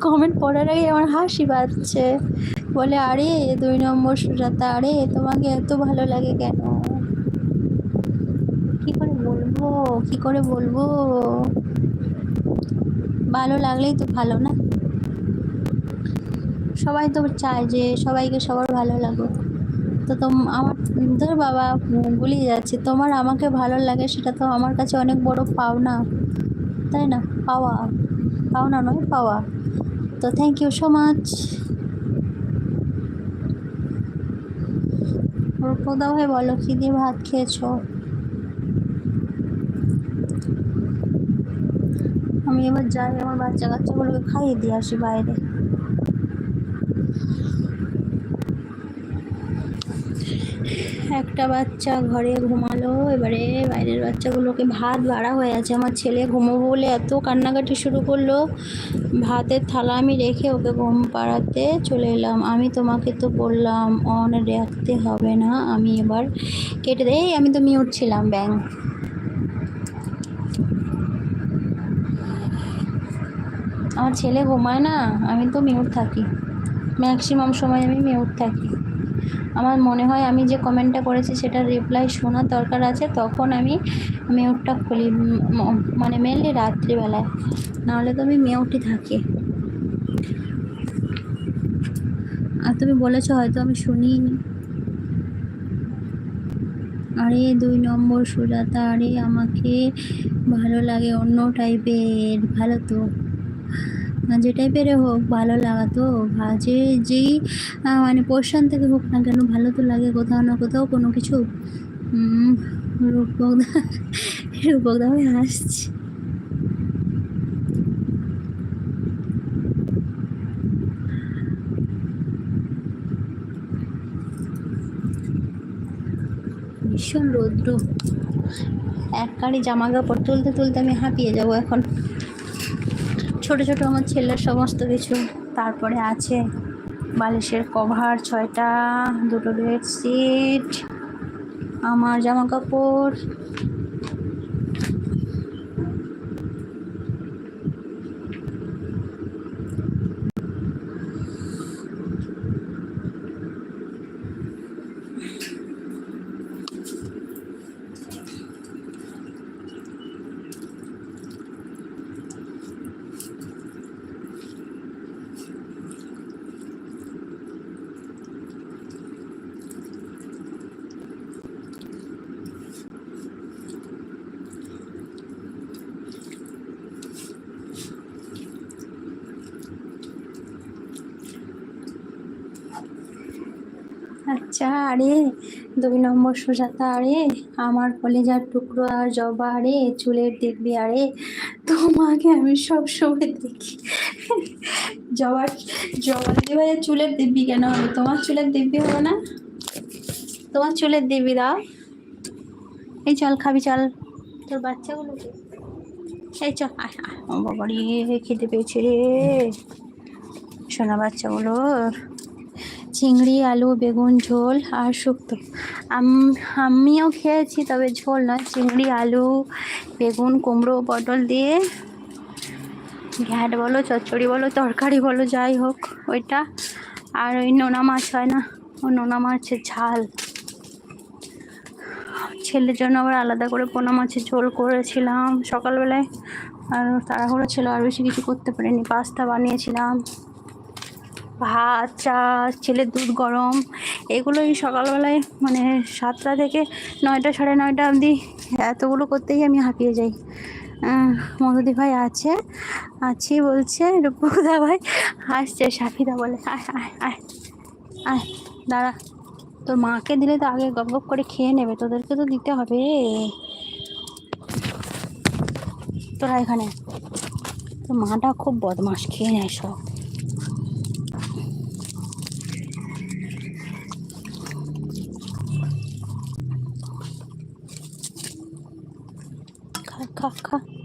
Comment পড়ার আগে আমার হাসি পাচ্ছে বলে, আরে, দুই নম্বর সুজাতা, আরে, তোমাকে এত ভালো লাগে কেন? কি করে বলব? কি করে বলব? ভালো লাগলেই তো ভালো না? সবাই তো চায় যে সবাইকে সবার ভালো লাগুক। তো তোম, আমার ধর বাবা গুলিয়ে যাচ্ছে। তোমার আমাকে ভালো লাগে, সেটা তো আমার কাছে অনেক বড় পাওনা। তাই না? পাওয়া। পাওনা নয়, পাওয়া। তো থ্যাংক ইউ সো মাচ প্রদা হয়ে বলো, কি দিয়ে ভাত খেয়েছো? আমি এবার যাই, আমার বাচ্চা কাচ্চাগুলোকে খাইয়ে দিয়ে আসি বাইরে। একটা বাচ্চা ঘরে ঘুমালো, এবারে বাইরের বাচ্চাগুলোকে ভাত বাড়া হয়ে আছে। আমার ছেলে ঘুমোবো বলে এত কান্নাকাটি শুরু করল। ভাতের থালা আমি রেখে ওকে ঘুম পাড়াতে চলে এলাম। আমি তোমাকে তো বললাম, অন রাখতে হবে না। আমি এবার কেটে দেই আমি তো মিউট ছিলাম, ব্যাং। আমার ছেলে ঘুমায় না, আমি তো মিউট থাকি। ম্যাক্সিমাম সময় আমি মিউট থাকি। আমার মনে হয় আমি যে কমেন্টটা করেছি সেটার রিপ্লাই শোনার দরকার আছে, তখন আমি মিউটটা খুলি মানে মেনলি রাত্রিবেলায়। নাহলে তো আমি মিউটই থাকি। আর তুমি বলেছ হয়তো আমি শুনিনি। আরে দুই নম্বর সুজাতা, আরে আমাকে ভালো লাগে অন্য টাইপের ভালো তো। যে টাইপের হোক, ভালো লাগা তো ভাজে যেই মানে পোর্শন থেকে হোক না কেন, ভালো তো লাগে কোথাও না কোথাও কোনো কিছু। রূপকদা রূপকদা হাসছে ভীষণ রৌদ্র। এক গাড়ি জামা কাপড় তুলতে তুলতে আমি হাঁপিয়ে যাব এখন। ছোট ছোট আমার ছেলের সমস্ত কিছু। তারপরে আছে বালিশের কভার, ছয়টা, দুটো বেডশিট আমার জামা কাপড় আচ্ছা আরে দুই নম্বর সুজাতা, আরে আমার কলেজার টুকরো আর জবা, আরে চুলের দেখবি, আরে তোমাকে আমি সব সময় দেখি। জবার জবা দিদি ভাইয়ের চুলের দিব্যি কেন? হবে তোমার চুলের দিব্যি হবে না? তোমার চুলের দিব্যি দাও। এই চল, খাবি, চল। তোর বাচ্চাগুলোকে এই চল বাবা রে খেতে পেয়েছে রে। সোনা বাচ্চাগুলোর চিংড়ি, আলু, বেগুন, ঝোল আর শুক্তো। আম- আমিও খেয়েছি, তবে ঝোল নয়, চিংড়ি, আলু, বেগুন, কুমড়ো, পটল দিয়ে। ঘ্যাট বলো, চচ্চড়ি বলো, তরকারি বলো, যাই হোক, ওইটা। আর ওই নোনা মাছ হয় না, ও নোনা মাছের ঝাল। ছেলের জন্য আবার আলাদা করে পোনা মাছের ঝোল করেছিলাম সকালবেলায়। আর তাড়াহুড়ো ছিল, আর বেশি কিছু করতে পারিনি, পাস্তা বানিয়েছিলাম। ভাত, চা, ছেলের দুধ গরম, এগুলোই সকালবেলায় মানে সাতটা থেকে নয়টা, সাড়ে নয়টা অবধি এতগুলো করতেই আমি হাঁপিয়ে যাই। মধুদি ভাই আছে, আছি বলছে রূপদা ভাই আসছে, সাফিদা বলে, আয় আয় দাঁড়া। তোর মাকে দিলে তো আগে গপ গপ করে খেয়ে নেবে, তোদেরকে তো দিতে হবে। তোরা এখানে, তোর মাটা খুব বদমাস খেয়ে নেয় সব। 看看